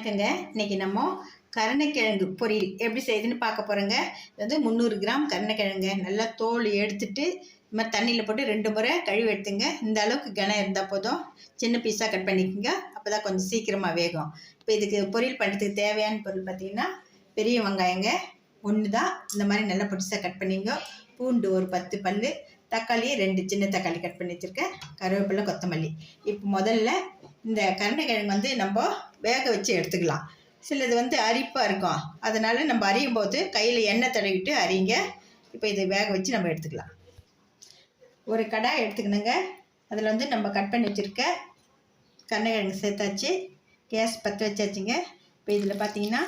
வணக்கங்க. இன்றைக்கி நம்ம கருணைக்கிழங்கு பொரியல் எப்படி செய்யுதுன்னு பார்க்க போகிறோங்க இது வந்து முந்நூறு கிராம் கருணைக்கிழங்கு. நல்லா தோல் எடுத்துட்டு இந்த மாதிரி தண்ணியில் போட்டு ரெண்டு முறை கழுவி எடுத்துங்க. இந்த அளவுக்கு கனம் இருந்தால் போதும். சின்ன பீஸாக கட் பண்ணிக்கோங்க. அப்போ தான் கொஞ்சம் சீக்கிரமாக வேகும். இப்போ இதுக்கு பொரியல் பண்ணுறதுக்கு தேவையான பொருள் பார்த்திங்கன்னா பெரிய வெங்காயங்க. ஒன்று தான் இந்த மாதிரி நல்லா பொடிசாக கட் பண்ணிங்க பூண்டு ஒரு பத்து பல் தக்காளி ரெண்டு சின்ன தக்காளி கட் பண்ணி வச்சுருக்கேன். கருவேப்பிலை கொத்தமல்லி. இப்போ முதல்ல இந்த கருணைக்கிழங்கு வந்து நம்ம வேக வச்சு எடுத்துக்கலாம். சிலது வந்து அரிப்பாக இருக்கும். அதனால் நம்ம அரியும் போது கையில் எண்ணெய் தடவிட்டு அரிங்க. இப்போ இதை வேக வச்சு நம்ம எடுத்துக்கலாம். ஒரு கடாய் எடுத்துக்கணுங்க. அதில் வந்து நம்ம கட் பண்ணி வச்சுருக்க கருணைக்கிழங்கு சேர்த்தாச்சு. கேஸ் பற்ற வச்சாச்சுங்க. இப்போ இதில் பார்த்தீங்கன்னா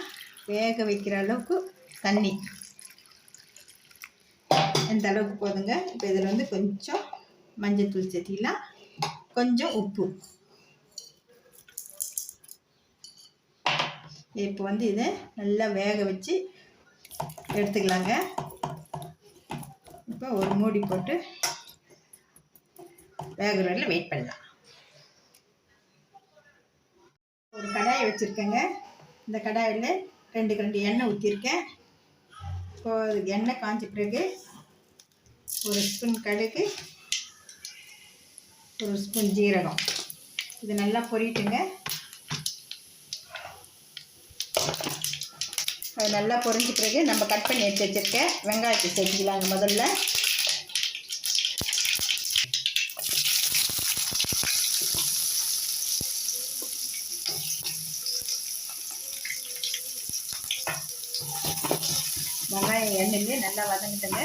வேக வைக்கிற அளவுக்கு தண்ணி. இந்த அளவுக்கு போதுங்க. இப்போ இதில் வந்து கொஞ்சம் மஞ்சள் தூள் சேர்த்திக்கலாம். கொஞ்சம் உப்பு. இப்போ வந்து இதை நல்லா வேக வச்சு எடுத்துக்கலாங்க. இப்போ ஒரு மூடி போட்டு வேகிற வரையில் வெயிட் பண்ணலாம். ஒரு கடாயை வச்சுருக்கேங்க. இந்த கடாயில் ரெண்டு ரெண்டு எண்ணெய் ஊற்றிருக்கேன் இப்போ எண்ணெய் காஞ்ச பிறகு ஒரு ஸ்பூன் கடுகு ஒரு ஸ்பூன் ஜீரகம். இது நல்லா பொரியட்டுங்க அது நல்லா பொரிஞ்ச பிறகு நம்ம கட் பண்ணி எடுத்து வச்சுருக்க வெங்காயத்தை சேர்த்துக்கலாங்க முதல்ல. வெங்காயம் எண்ணெயிலே நல்லா வதங்கிட்டங்க.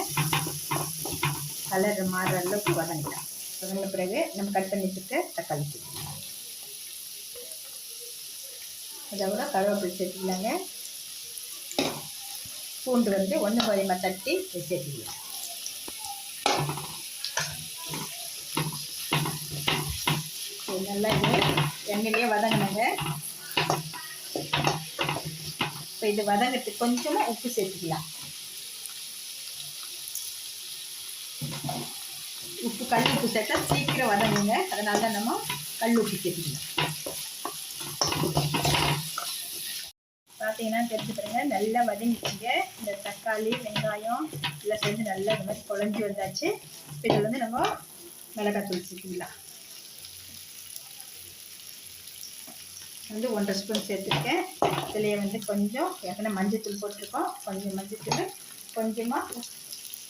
கலர் மாறுற அளவுக்கு வதங்கிட்டேன் வதங்கின பிறகு நம்ம கட் பண்ணி வச்சுருக்க தக்காளி சேர்த்துக்கலாம். அதோட கருவேப்பிலை சேர்த்துக்கலாங்க. பூண்டு வந்து ஒன்று பாதியமாக தட்டி சேர்த்துக்கலாம் நல்லா இது எண்ணெயிலே வதங்கினாங்க இப்போ இது வதங்கிறதுக்கு கொஞ்சமாக உப்பு சேர்த்துக்கலாம். உப்பு கல் உப்பு சேர்த்தா சீக்கிரம் வதங்குங்க. அதனால தான் நம்ம கல் உப்பு சேர்த்துக்கலாம். பார்த்தீங்கன்னா தெரிஞ்சுக்கிறேங்க நல்லா வதங்கிக்கிங்க இந்த தக்காளி வெங்காயம் எல்லாம் சேர்ந்து நல்லா இந்த மாதிரி குழஞ்சி வந்தாச்சு. இதில் வந்து நம்ம மிளகாத்தூள் சேர்த்துக்கலாம். வந்து ஒன்றரை ஸ்பூன் சேர்த்துருக்கேன். இதுலேயே வந்து கொஞ்சம் ஏற்கனவே மஞ்சத்தூள் போட்டிருக்கோம். கொஞ்சம் மஞ்சத்தூள் கொஞ்சமாக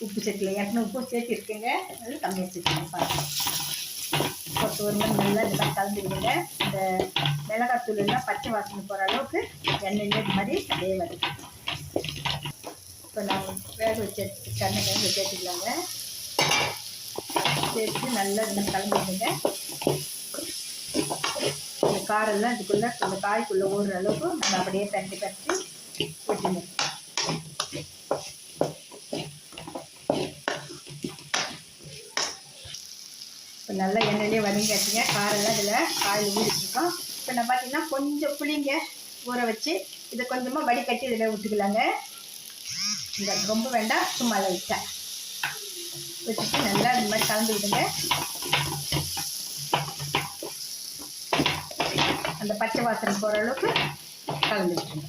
உப்பு சேர்த்துக்கலாம். ஏற்கனவே உப்பு சேர்த்துருக்கேங்க. நல்லா கம்மியாக சேர்த்துக்கலாம். பாருங்கள் ஒரு மணி நல்லா இதெல்லாம் கலந்துக்கிடுங்க இந்த மிளகாத்தூள் எல்லாம் பச்சை வாசனை போகிற அளவுக்கு எண்ணெயில் இது மாதிரி அதே வருது இப்போ நான் வேக வச்சு கண்ணை கலந்து சேர்த்துக்கலாங்க. சேர்த்து நல்லா இதெல்லாம் கலந்துக்கிடுங்க இந்த காரெல்லாம் இதுக்குள்ளே அந்த காய்க்குள்ளே ஓடுற அளவுக்கு நம்ம அப்படியே தட்டி தட்டி விட்டுங்க இப்போ நல்லா எண்ணெயிலே வதங்கியாச்சுங்க. காரெல்லாம் இதில் காயில் ஊறிட்டுருக்கோம். இப்போ நம்ம பார்த்தீங்கன்னா கொஞ்சம் புளிங்க ஊற வச்சு இதை கொஞ்சமாக வடிகட்டி இதில் விட்டுக்கலாங்க. இந்த ரொம்ப வேண்டாம் சும்மா லைட்டாக வச்சுட்டு நல்லா இந்த மாதிரி கலந்து விடுங்க. அந்த பச்சை வாசனை போகிற அளவுக்கு கலந்து விட்டுருங்க.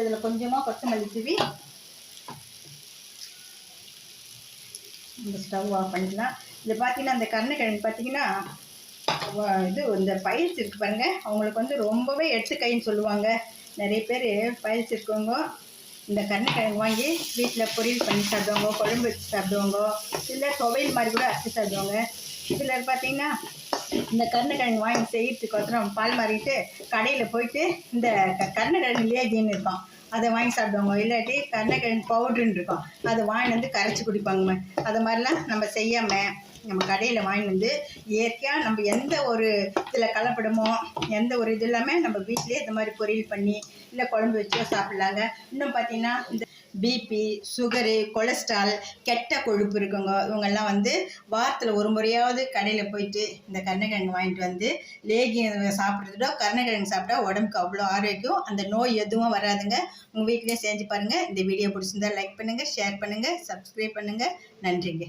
இதில் கொஞ்சமாக கொத்தமல்லி தூவி இந்த ஸ்டவ் ஆஃப் பண்ணிக்கலாம். இது பார்த்தீங்கன்னா அந்த கருணக்கிழங்கு பார்த்தீங்கன்னா இது இந்த பயிற்சி இருக்கு பாருங்க. அவங்களுக்கு வந்து ரொம்பவே எடுத்து கைன்னு சொல்லுவாங்க. நிறைய பேர் பயிற்சி இருக்கவங்க இந்த கருணைக்கிழங்கு வாங்கி வீட்டில் பொரியல் பண்ணி சாப்பிடுவாங்க குழம்பு வச்சு சாப்பிடுவாங்க. இல்லை துவையல் மாதிரி கூட அரைச்சி சாப்பிடுவாங்க. இதில் பார்த்தீங்கன்னா இந்த கருணக்கிழங்கு வாங்கி செய்யறதுக்கு ஒருத்தரம் பால் மாறிட்டு கடையில் போயிட்டு இந்த க லேஜின்னு இருக்கான். அதை வாங்கி சாப்பிடுவாங்க. இல்லாட்டி கருணைக்கிழங்கு பவுட்ருன்னு இருக்கும். அதை வாங்கி வந்து கரைச்சி குடிப்பாங்க அது மாதிரிலாம் நம்ம செய்யாமல் நம்ம கடையில் வாங்கி வந்து இயற்கையாக நம்ம எந்த ஒரு இதில் கலப்படமோ எந்த ஒரு இது இல்லாமல் நம்ம வீட்டிலேயே இந்த மாதிரி பொரியல் பண்ணி இல்லை குழம்பு வச்சோ சாப்பிட்லாங்க. இன்னும் பார்த்தீங்கன்னா இந்த பிபி சுகரு கொலஸ்ட்ரால் கெட்ட கொழுப்பு இருக்குங்க. இவங்கெல்லாம் வந்து வாரத்தில் ஒரு முறையாவது கடையில் போயிட்டு இந்த கருணக்கிழங்கு வாங்கிட்டு வந்து லேகியம் சாப்பிட்றதோ கருணக்கிழங்கு சாப்பிட்டா உடம்புக்கு அவ்வளோ ஆரோக்கியம். அந்த நோய் எதுவும் வராதுங்க. உங்கள் வீட்லேயே செஞ்சு பாருங்கள் இந்த வீடியோ பிடிச்சிருந்தா லைக் பண்ணுங்கள் ஷேர் பண்ணுங்கள் சப்ஸ்கிரைப் பண்ணுங்கள் நன்றிங்க.